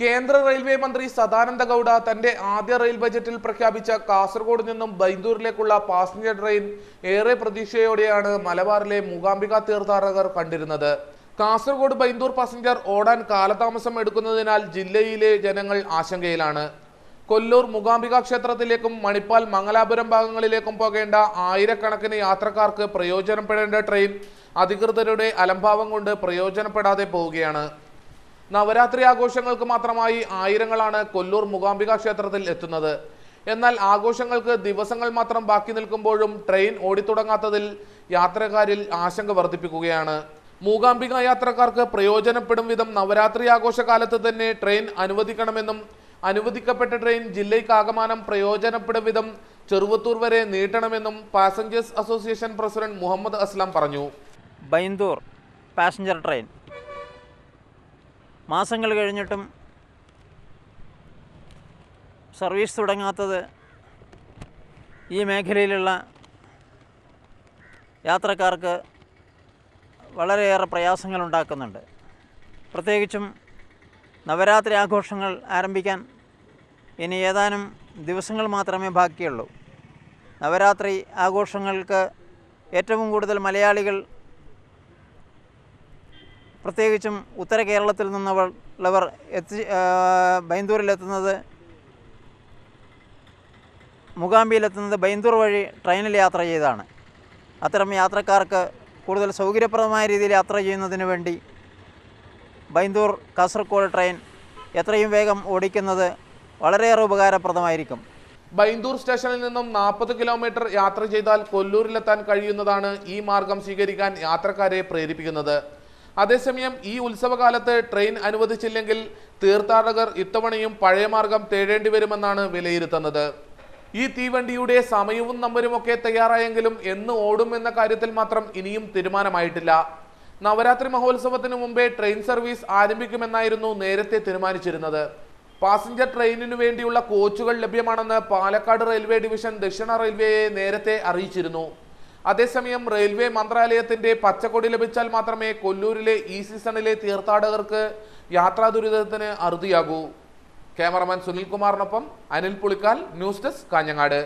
കേന്ദ്ര റെയിൽവേ മന്ത്രി സദാനന്ദ ഗൗഡ തന്റെ ആദ്യ റെയിൽ ബജറ്റിൽ പ്രഖ്യാപിച്ച കാസർഗോഡ് നിന്നും ബൈന്ദൂരിലേക്കുള്ള പാസഞ്ചർ ട്രെയിൻ ഏറെ പ്രതീക്ഷയോടെയാണ് മലബാറിലെ മൂകാംബിക തീർത്ഥാടകർ കണ്ടിരുന്നത്. കാസർഗോഡ് ബൈന്ദൂർ പാസഞ്ചർ ഓടാൻ കാലതാമസം എടുക്കുന്നതിനാൽ ജില്ലയിലെ ജനങ്ങൾ ആശങ്കയിലാണ്. കൊല്ലൂർ മൂകാംബിക ക്ഷേത്രത്തിലേക്കും മണിപ്പാൽ മംഗലാപുരം ഭാഗങ്ങളിലേക്കും പോകേണ്ട ആയിരക്കണക്കിന് യാത്രക്കാർക്ക് പ്രയോജനപ്പെടേണ്ട ട്രെയിൻ അധികൃതരുടെ അലംഭാവം കൊണ്ട് പ്രയോജനപ്പെടാതെ പോവുകയാണ്. നവരാത്രി ആഘോഷങ്ങൾക്ക് മാത്രമായി ആയിരങ്ങളാണ് കൊല്ലൂർ മൂകാംബിക ക്ഷേത്രത്തിൽ എത്തുന്നത്. എന്നാൽ ആഘോഷങ്ങൾക്ക് ദിവസങ്ങൾ മാത്രം ബാക്കി നിൽക്കുമ്പോഴും ട്രെയിൻ ഓടിത്തുടങ്ങാത്തതിൽ യാത്രക്കാരിൽ ആശങ്ക വർദ്ധിപ്പിക്കുകയാണ്. മൂകാംബിക യാത്രക്കാർക്ക് പ്രയോജനപ്പെടും വിധം നവരാത്രി ആഘോഷകാലത്ത് തന്നെ ട്രെയിൻ അനുവദിക്കണമെന്നും അനുവദിക്കപ്പെട്ട ട്രെയിൻ ജില്ലയ്ക്കാകമാനം പ്രയോജനപ്പെടും വിധം ചെറുവത്തൂർ വരെ നീട്ടണമെന്നും passengers association president Muhammad Aslam പറഞ്ഞു. ബൈന്ദൂർ പാസഞ്ചർ ട്രെയിൻ മാസങ്ങൾ കഴിഞ്ഞിട്ടും സർവീസ് തുടങ്ങാത്തത് ഈ മേഖലയിലുള്ള യാത്രക്കാർക്ക് വളരെയേറെ പ്രയാസങ്ങൾ ഉണ്ടാക്കുന്നുണ്ട് പ്രത്യേകിച്ചും നവരാത്രി ആഘോഷങ്ങൾ ആരംഭിക്കാൻ ഇനി ഏതാനും ദിവസങ്ങൾ മാത്രമേ ബാക്കിയുള്ളൂ. നവരാത്രി ആഘോഷങ്ങൾക്ക് ഏറ്റവും കൂടുതൽ മലയാളികൾ പ്രത്യേകിച്ചും ഉത്തര കേരളത്തിൽ നിന്നുള്ളവർ എത്തി ബൈന്ദൂരിലെത്തുന്നത് മുഗാംബിയിലെത്തുന്നത് ബൈന്ദൂർ വഴി ട്രെയിനിൽ യാത്ര ചെയ്താണ്. അത്തരം യാത്രക്കാർക്ക് കൂടുതൽ സൗകര്യപ്രദമായ രീതിയിൽ യാത്ര ചെയ്യുന്നതിന് വേണ്ടി ബൈന്ദൂർ കാസർഗോഡ് ട്രെയിൻ എത്രയും വേഗം ഓടിക്കുന്നത് വളരെയേറെ ഉപകാരപ്രദമായിരിക്കും. ബൈന്ദൂർ സ്റ്റേഷനിൽ നിന്നും നാൽപ്പത് കിലോമീറ്റർ യാത്ര ചെയ്താൽ കൊല്ലൂരിലെത്താൻ കഴിയുന്നതാണ് ഈ മാർഗം സ്വീകരിക്കാൻ യാത്രക്കാരെ പ്രേരിപ്പിക്കുന്നത്. അതേസമയം ഈ ഉത്സവകാലത്ത് ട്രെയിൻ അനുവദിച്ചില്ലെങ്കിൽ തീർത്ഥാടകർ ഇത്തവണയും പഴയ മാർഗം തേടേണ്ടി വരുമെന്നാണ് വിലയിരുത്തുന്നത്. ഈ തീവണ്ടിയുടെ സമയവും നമ്പരുമൊക്കെ തയ്യാറായെങ്കിലും എന്ന് ഓടും എന്ന കാര്യത്തിൽ മാത്രം ഇനിയും തീരുമാനമായിട്ടില്ല. നവരാത്രി മഹോത്സവത്തിന് മുമ്പേ ട്രെയിൻ സർവീസ് ആരംഭിക്കുമെന്നായിരുന്നു നേരത്തെ തീരുമാനിച്ചിരുന്നത്. പാസഞ്ചർ ട്രെയിനിനു വേണ്ടിയുള്ള കോച്ചുകൾ ലഭ്യമാണെന്ന് പാലക്കാട് റെയിൽവേ ഡിവിഷൻ ദക്ഷിണ റെയിൽവേയെ നേരത്തെ അറിയിച്ചിരുന്നു. അതേസമയം റെയിൽവേ മന്ത്രാലയത്തിന്റെ പച്ചക്കൊടി ലഭിച്ചാൽ മാത്രമേ കൊല്ലൂരിലെ ഈ സീസണിലെ തീർത്ഥാടകർക്ക് യാത്രാ ദുരിതത്തിന് അറുതിയാകൂ. ക്യാമറമാൻ സുനിൽകുമാറിനൊപ്പം അനിൽ പുളിക്കാൽ ന്യൂസ് ഡെസ്ക് കാഞ്ഞങ്ങാട്.